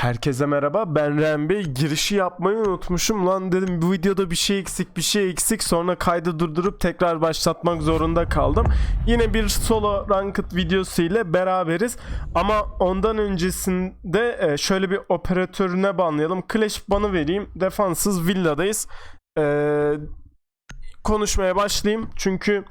Herkese merhaba ben Ren Bey girişi yapmayı unutmuşum lan dedim bu videoda bir şey eksik bir şey eksik sonra kaydı durdurup tekrar başlatmak zorunda kaldım. Yine bir solo ranked videosu ile beraberiz ama ondan öncesinde e, şöyle bir operatörüne banlayalım. Clash banı vereyim defansız villadayız. Ee, konuşmaya başlayayım çünkü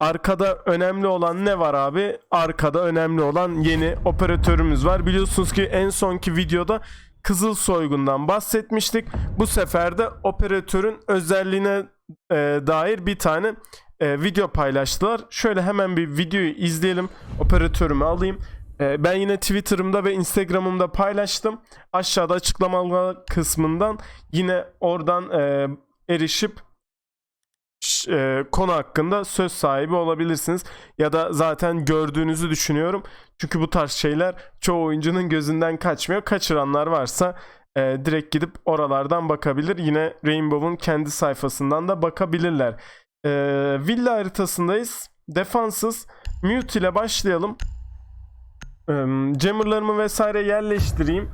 Arkada önemli olan ne var abi? Arkada önemli olan yeni operatörümüz var. Biliyorsunuz ki en sonki videoda Kızıl Soygun'dan bahsetmiştik. Bu sefer de operatörün özelliğine e, dair bir tane e, video paylaştılar. Şöyle hemen bir videoyu izleyelim. Operatörümü alayım. E, ben yine Twitter'ımda ve Instagram'ımda paylaştım. Aşağıda açıklamalar kısmından yine oradan e, erişip e, konu hakkında söz sahibi olabilirsiniz. Ya da zaten gördüğünüzü düşünüyorum. Çünkü bu tarz şeyler çoğu oyuncunun gözünden kaçmıyor. Kaçıranlar varsa e, direkt gidip oralardan bakabilir. Yine Rainbow'un kendi sayfasından da bakabilirler. E, villa haritasındayız. Defansız. Mute ile başlayalım. E, jammerlarımı vesaire yerleştireyim.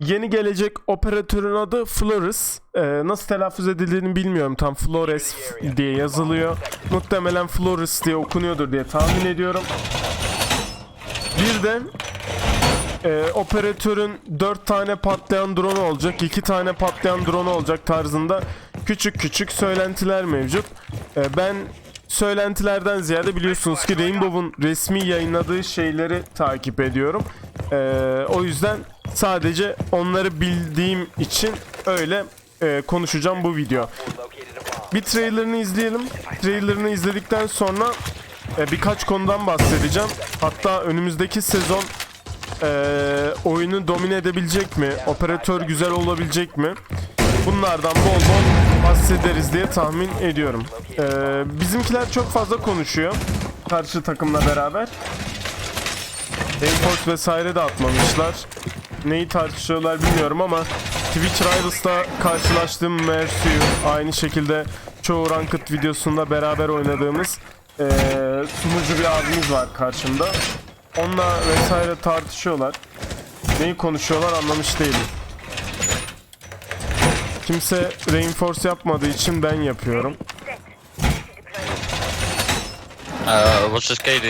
Yeni gelecek operatörün adı Flores. Ee, nasıl telaffuz edildiğini bilmiyorum. Tam Flores diye yazılıyor. Muhtemelen Flores diye okunuyordur diye tahmin ediyorum. Bir de e, operatörün 4 tane patlayan drone olacak, 2 tane patlayan drone olacak tarzında küçük küçük söylentiler mevcut. E, ben söylentilerden ziyade biliyorsunuz ki Rainbow'un resmi yayınladığı şeyleri takip ediyorum. E, o yüzden sadece onları bildiğim için öyle e, konuşacağım bu video. Bir trailerını izleyelim. Trailerını izledikten sonra e, birkaç konudan bahsedeceğim. Hatta önümüzdeki sezon e, oyunu domine edebilecek mi? Operatör güzel olabilecek mi? Bunlardan bol bol bahsederiz diye tahmin ediyorum. E, bizimkiler çok fazla konuşuyor. Karşı takımla beraber. Enforce vesaire de atmamışlar. Neyi tartışıyorlar bilmiyorum ama Twitch Rivals'ta karşılaştığım Mercy'yu aynı şekilde çoğu Ranked videosunda beraber oynadığımız eee, sunucu bir abimiz var karşımda. Onunla vesaire tartışıyorlar. Neyi konuşuyorlar anlamış değilim. Kimse reinforce yapmadığı için ben yapıyorum. Uh, what's this KD?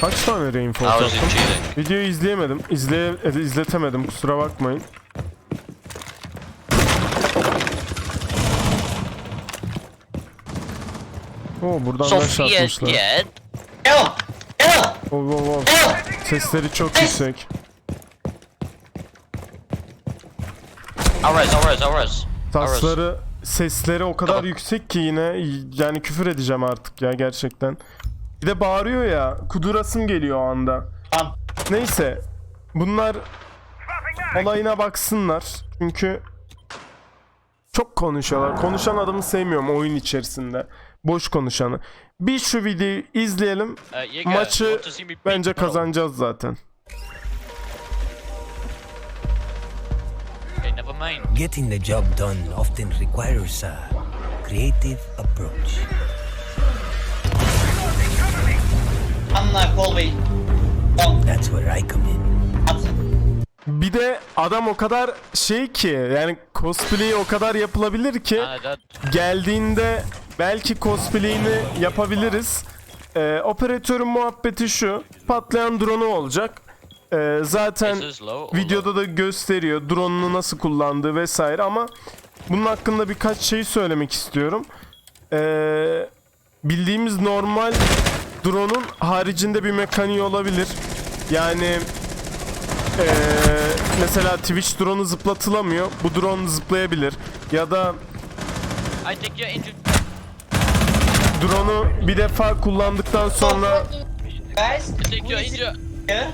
Kaç tane yaptım? it cheating? Videoyu izleyemedim. İzleye e, izletemedim kusura bakmayın. Oo buradan da Sophia atmışlar. dead. Oh, oh, oh. Sesleri çok yüksek. Alright, alright, alright. Tasları, sesleri o kadar Tamam. yüksek ki yine yani küfür edeceğim artık ya gerçekten. Bir de bağırıyor ya. Kudurasım geliyor o anda. Tamam. Neyse. Bunlar olayına baksınlar. Çünkü çok konuşuyorlar. Konuşan adamı sevmiyorum oyun içerisinde. Boş konuşanı. Bir şu videoyu izleyelim. Guys Maçı bence kazanacağız zaten. Okay, never mind. Getting the job done often requires a creative approach. Anla Colby. That's where I come in. Bir de adam o kadar şey ki yani cosplay o kadar yapılabilir ki geldiğinde belki cosplay'ini yapabiliriz. Ee, operatörün muhabbeti şu. Patlayan drone'u olacak. Ee, zaten videoda da gösteriyor drone'unu nasıl kullandığı vesaire ama bunun hakkında birkaç şey söylemek istiyorum. Ee, bildiğimiz normal drone'un haricinde bir mekaniği olabilir. Yani ee, mesela Twitch drone'u zıplatılamıyor. Bu drone zıplayabilir. Ya da drone'u bir defa kullandıktan sonra Guys, who is here?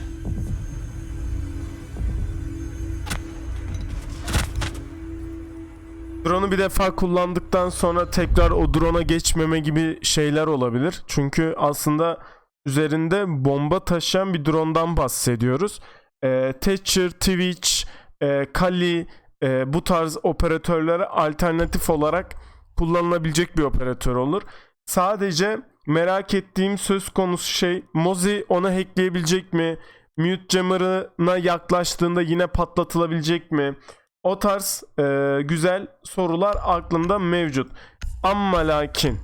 drone'u bir defa kullandıktan sonra tekrar o drone'a geçmeme gibi şeyler olabilir. Çünkü aslında üzerinde bomba taşıyan bir drone'dan bahsediyoruz. Ee, Thatcher, Twitch, e, Kali e, bu tarz operatörlere alternatif olarak kullanılabilecek bir operatör olur. Sadece merak ettiğim söz konusu şey Mozi ona hackleyebilecek mi? Mute jammer'ına yaklaştığında yine patlatılabilecek mi? O tarz e, güzel sorular aklımda mevcut. Ama lakin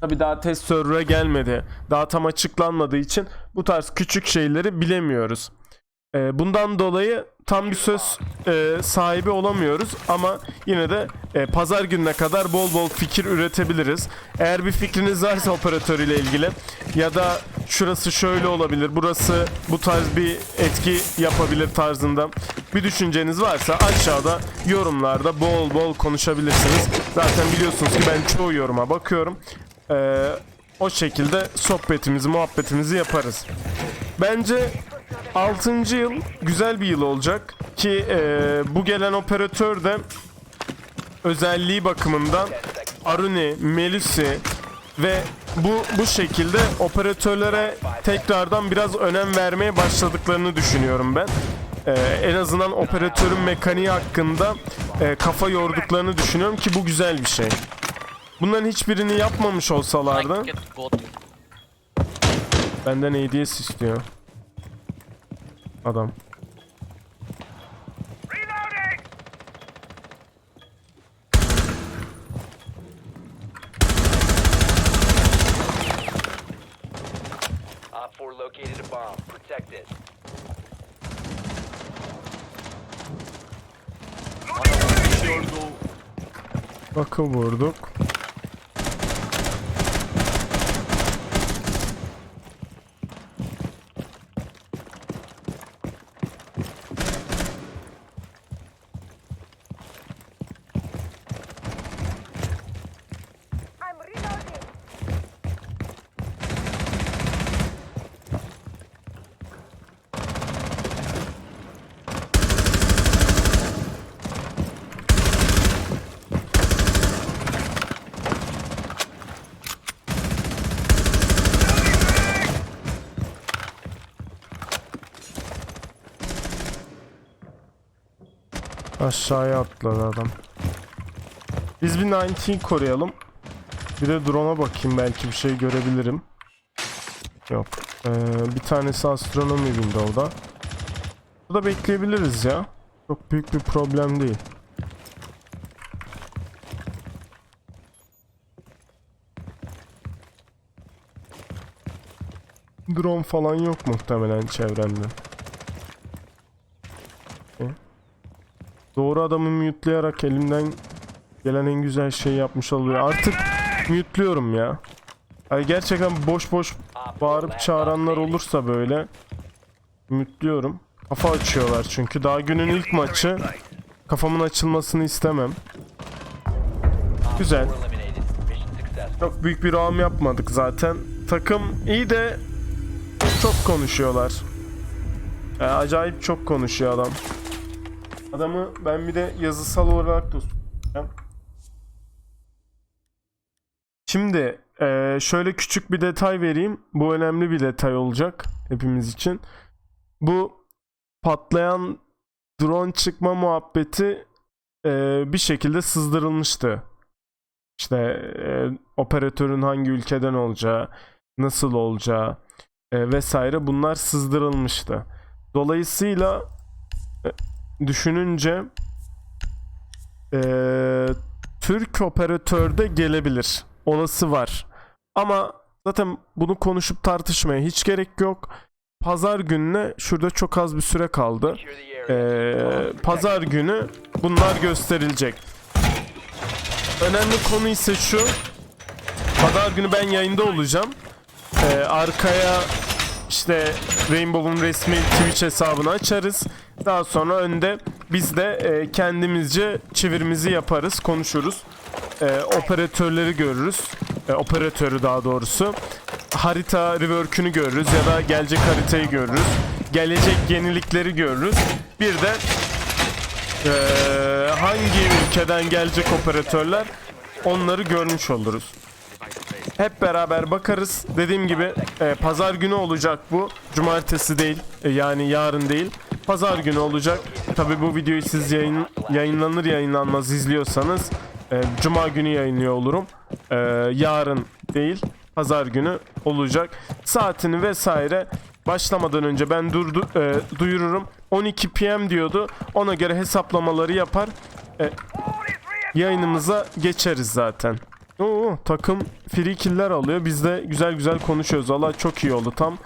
Tabi daha test server'a gelmedi. Daha tam açıklanmadığı için bu tarz küçük şeyleri bilemiyoruz. Ee, bundan dolayı tam bir söz e, sahibi olamıyoruz ama yine de e, pazar gününe kadar bol bol fikir üretebiliriz. Eğer bir fikriniz varsa operatör ile ilgili ya da şurası şöyle olabilir, burası bu tarz bir etki yapabilir tarzında bir düşünceniz varsa aşağıda yorumlarda bol bol konuşabilirsiniz. Zaten biliyorsunuz ki ben çoğu yoruma bakıyorum. Ee, o şekilde sohbetimizi, muhabbetimizi yaparız. Bence 6. yıl güzel bir yıl olacak ki e, bu gelen operatör de özelliği bakımından Aruni, Melusi ve bu bu şekilde operatörlere tekrardan biraz önem vermeye başladıklarını düşünüyorum ben. E, en azından operatörün mekaniği hakkında e, kafa yorduklarını düşünüyorum ki bu güzel bir şey. Bunların hiçbirini yapmamış olsalardı benden hediyesi istiyor. Adam. Bakı Aşağıya atladı adam. Biz bir 19 koruyalım. Bir de drone'a bakayım belki bir şey görebilirim. Yok. Ee, bir tanesi astronomi window'da. Burada bekleyebiliriz ya. Çok büyük bir problem değil. Drone falan yok muhtemelen çevremde. Doğru adamı mute'layarak elimden gelen en güzel şeyi yapmış olabilir. Artık mute'luyorum ya. Yani gerçekten boş boş bağırıp çağıranlar olursa böyle mute'luyorum. Kafa açıyorlar çünkü. Daha günün ilk maçı. Kafamın açılmasını istemem. Güzel. Çok büyük bir roam yapmadık zaten. Takım iyi de çok konuşuyorlar. Yani acayip çok konuşuyor adam. Adamı ben bir de yazısal olarak da tutacağım. Şimdi eee, şöyle küçük bir detay vereyim. Bu önemli bir detay olacak hepimiz için. Bu patlayan drone çıkma muhabbeti eee, bir şekilde sızdırılmıştı. İşte e, operatörün hangi ülkeden olacağı, nasıl olacağı e, vesaire bunlar sızdırılmıştı. Dolayısıyla e, düşününce e, Türk operatörde gelebilir. Olası var. Ama zaten bunu konuşup tartışmaya hiç gerek yok. Pazar gününe şurada çok az bir süre kaldı. Ee, pazar günü bunlar gösterilecek. Önemli konu ise şu. Pazar günü ben yayında olacağım. Ee, arkaya işte Rainbow'un resmi Twitch hesabını açarız. Daha sonra önde biz de e, kendimizce çevirimizi yaparız, konuşuruz. E, operatörleri görürüz. E, operatörü daha doğrusu. Harita rework'ünü görürüz ya da gelecek haritayı görürüz. Gelecek yenilikleri görürüz. Bir de ee, hangi ülkeden gelecek operatörler onları görmüş oluruz. Hep beraber bakarız. Dediğim gibi e, pazar günü olacak bu. Cumartesi değil. e, yani yarın değil. Pazar günü olacak. Tabi bu videoyu siz yayın, yayınlanır yayınlanmaz izliyorsanız e, Cuma günü yayınlıyor olurum. E, yarın değil. pazar günü olacak. Saatini vesaire başlamadan önce ben durdu, e, duyururum. 12 PM diyordu. Ona göre hesaplamaları yapar. E, yayınımıza geçeriz zaten. Oo, takım free killer alıyor. Biz de güzel güzel konuşuyoruz. Valla çok iyi oldu. Tam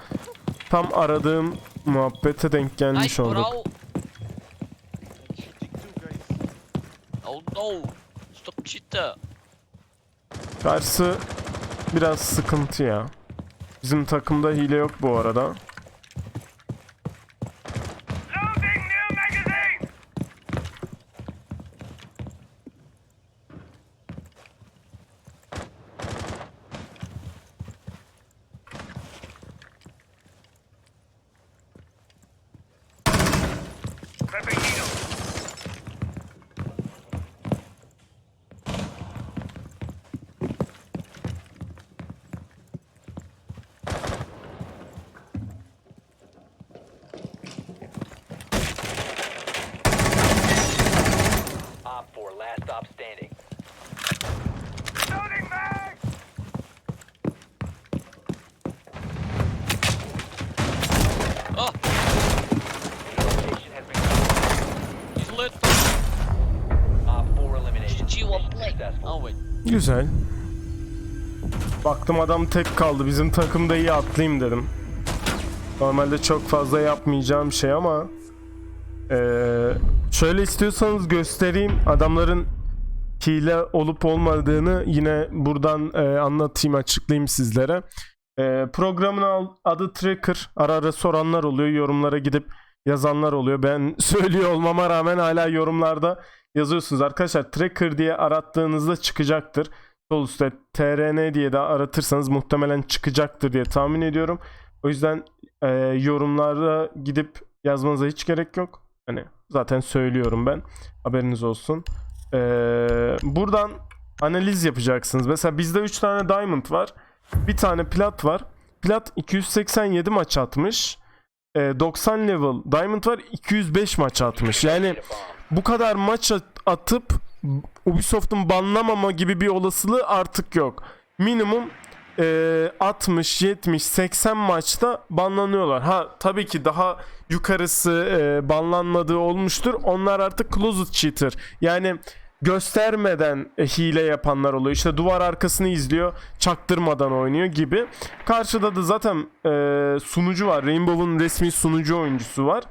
tam aradığım muhabbete denk gelmiş Nice, olduk. bro. Oh no. Stop cheater. Karşı biraz sıkıntı ya. Bizim takımda hile yok bu arada. Güzel. Baktım adam tek kaldı. Bizim takımda iyi atlayayım dedim. Normalde çok fazla yapmayacağım şey ama eee, şöyle istiyorsanız göstereyim adamların hile olup olmadığını yine buradan eee, anlatayım açıklayayım sizlere. Eee, programın adı Tracker. Ara ara soranlar oluyor. Yorumlara gidip yazanlar oluyor. Ben söylüyor olmama rağmen hala yorumlarda yazıyorsunuz. Arkadaşlar Tracker diye arattığınızda çıkacaktır. Sol üstte TRN diye de aratırsanız muhtemelen çıkacaktır diye tahmin ediyorum. O yüzden e, yorumlara gidip yazmanıza hiç gerek yok. Hani zaten söylüyorum ben. Haberiniz olsun. E, buradan analiz yapacaksınız. Mesela bizde 3 tane diamond var. Bir tane plat var. Plat 287 maç atmış. E, 90 level diamond var 205 maç atmış. Yani bu kadar maç at- atıp Ubisoft'un banlamama gibi bir olasılığı artık yok. Minimum e, 60, 70, 80 maçta banlanıyorlar. Ha tabii ki daha yukarısı e, banlanmadığı olmuştur. Onlar artık closet cheater. Yani göstermeden e, hile yapanlar oluyor. İşte duvar arkasını izliyor, çaktırmadan oynuyor gibi. Karşıda da zaten e, sunucu var. Rainbow'un resmi sunucu oyuncusu var.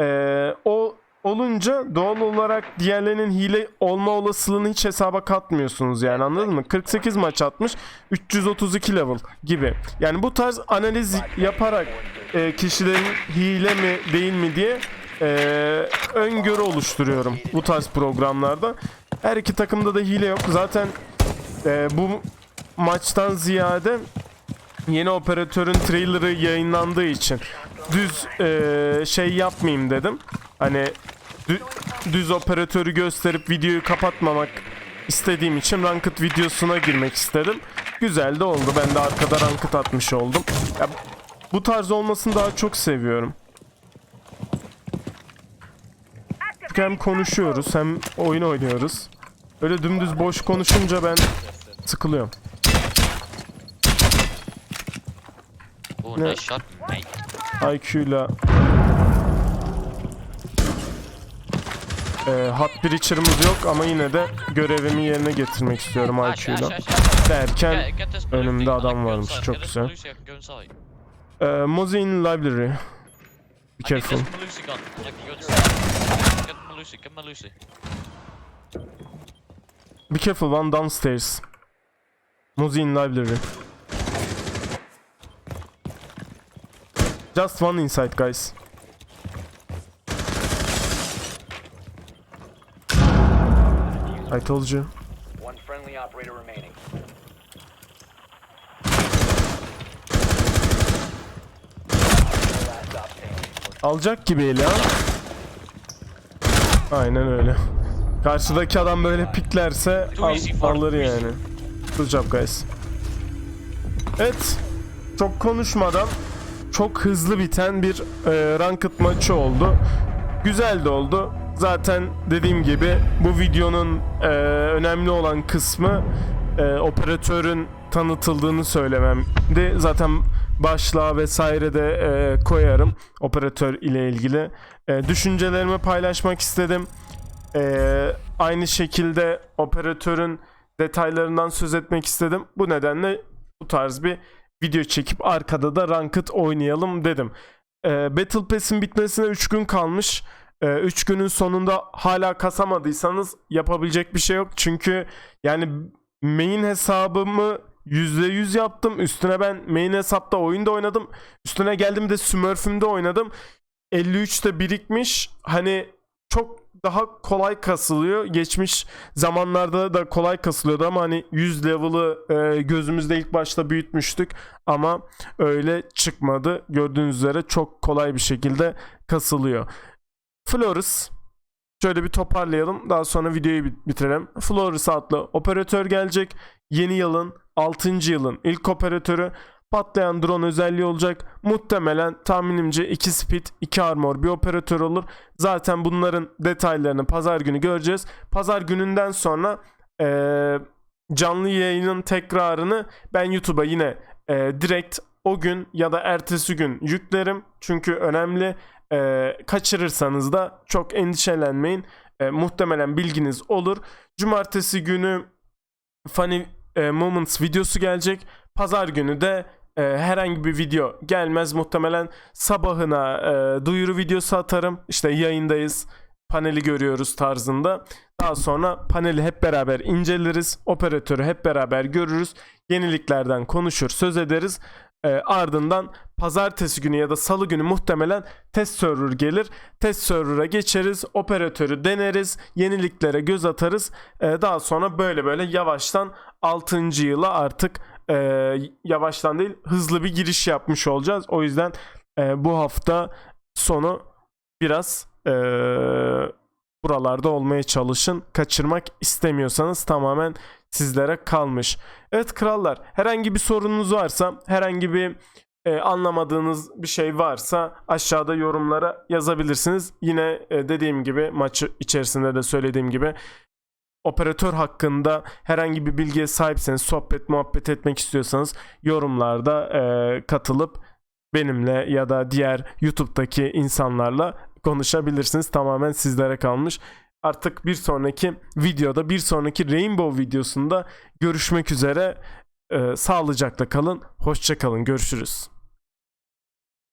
E, o olunca doğal olarak diğerlerinin hile olma olasılığını hiç hesaba katmıyorsunuz yani anladın mı? 48 maç atmış 332 level gibi. Yani bu tarz analiz yaparak e, kişilerin hile mi değil mi diye e, öngörü oluşturuyorum bu tarz programlarda. Her iki takımda da hile yok. Zaten e, bu maçtan ziyade yeni operatörün trailerı yayınlandığı için düz e, şey yapmayayım dedim. Hani dü- düz operatörü gösterip videoyu kapatmamak istediğim için ranked videosuna girmek istedim. Güzel de oldu. Ben de arkada ranked atmış oldum. Ya, bu tarz olmasını daha çok seviyorum. Çünkü hem konuşuyoruz hem oyun oynuyoruz. Öyle dümdüz boş konuşunca ben sıkılıyorum. Oh, No. nice shot, e, hot breacher'ımız yok ama yine de görevimi yerine getirmek istiyorum ash. Derken önümde adam varmış, çok güzel. e, Mozin Library. Be careful. Be careful one downstairs. Mozin Library. Just one inside guys. I told you. One friendly operator remaining. Alacak gibi eli ha. Aynen öyle. Karşıdaki adam böyle piklerse al- alır yani. Good job guys. Evet. Çok konuşmadan çok hızlı biten bir e, ranked maçı oldu. Güzel de oldu. Zaten dediğim gibi bu videonun e, önemli olan kısmı e, operatörün tanıtıldığını söylememdi. Zaten başlığa vesaire de e, koyarım operatör ile ilgili. E, düşüncelerimi paylaşmak istedim. E, aynı şekilde operatörün detaylarından söz etmek istedim. Bu nedenle bu tarz bir video çekip arkada da Ranked oynayalım dedim. E, Battle Pass'in bitmesine 3 gün kalmış. 3 günün sonunda hala kasamadıysanız yapabilecek bir şey yok. Çünkü yani main hesabımı %100 yaptım. Üstüne ben main hesapta oyunda oynadım. Üstüne geldim de Smurf'ümde oynadım. 53'te birikmiş. Hani çok daha kolay kasılıyor. Geçmiş zamanlarda da kolay kasılıyordu ama hani 100 level'ı e, gözümüzde ilk başta büyütmüştük ama öyle çıkmadı. Gördüğünüz üzere çok kolay bir şekilde kasılıyor. Flores Şöyle bir toparlayalım. Daha sonra videoyu bit- bitirelim. Flores adlı operatör gelecek. Yeni yılın 6. yılın ilk operatörü. Patlayan drone özelliği olacak. Muhtemelen tahminimce 2 speed, 2 armor bir operatör olur. Zaten bunların detaylarını pazar günü göreceğiz. Pazar gününden sonra eee, canlı yayının tekrarını ben YouTube'a yine eee, direkt o gün ya da ertesi gün yüklerim. Çünkü önemli. Eee, kaçırırsanız da çok endişelenmeyin. Eee, muhtemelen bilginiz olur. Cumartesi günü Funny e, Moments videosu gelecek. Pazar günü de e, herhangi bir video gelmez. Muhtemelen sabahına e, duyuru videosu atarım. İşte yayındayız. Paneli görüyoruz tarzında. Daha sonra paneli hep beraber inceleriz. Operatörü hep beraber görürüz. Yeniliklerden konuşur, söz ederiz. E, ardından pazartesi günü ya da salı günü muhtemelen test server gelir. Test server'a geçeriz. Operatörü deneriz. Yeniliklere göz atarız. E, daha sonra böyle böyle yavaştan 6. yıla artık e, yavaştan değil hızlı bir giriş yapmış olacağız. O yüzden e, bu hafta sonu biraz e, buralarda olmaya çalışın. Kaçırmak istemiyorsanız tamamen sizlere kalmış. Evet krallar herhangi bir sorunuz varsa herhangi bir e, anlamadığınız bir şey varsa aşağıda yorumlara yazabilirsiniz. Yine e, dediğim gibi maçı içerisinde de söylediğim gibi operatör hakkında herhangi bir bilgiye sahipseniz sohbet muhabbet etmek istiyorsanız yorumlarda e, katılıp benimle ya da diğer YouTube'daki insanlarla konuşabilirsiniz. Tamamen sizlere kalmış. Artık bir sonraki videoda, bir sonraki Rainbow videosunda görüşmek üzere. Ee, sağlıcakla kalın. Hoşça kalın. Görüşürüz.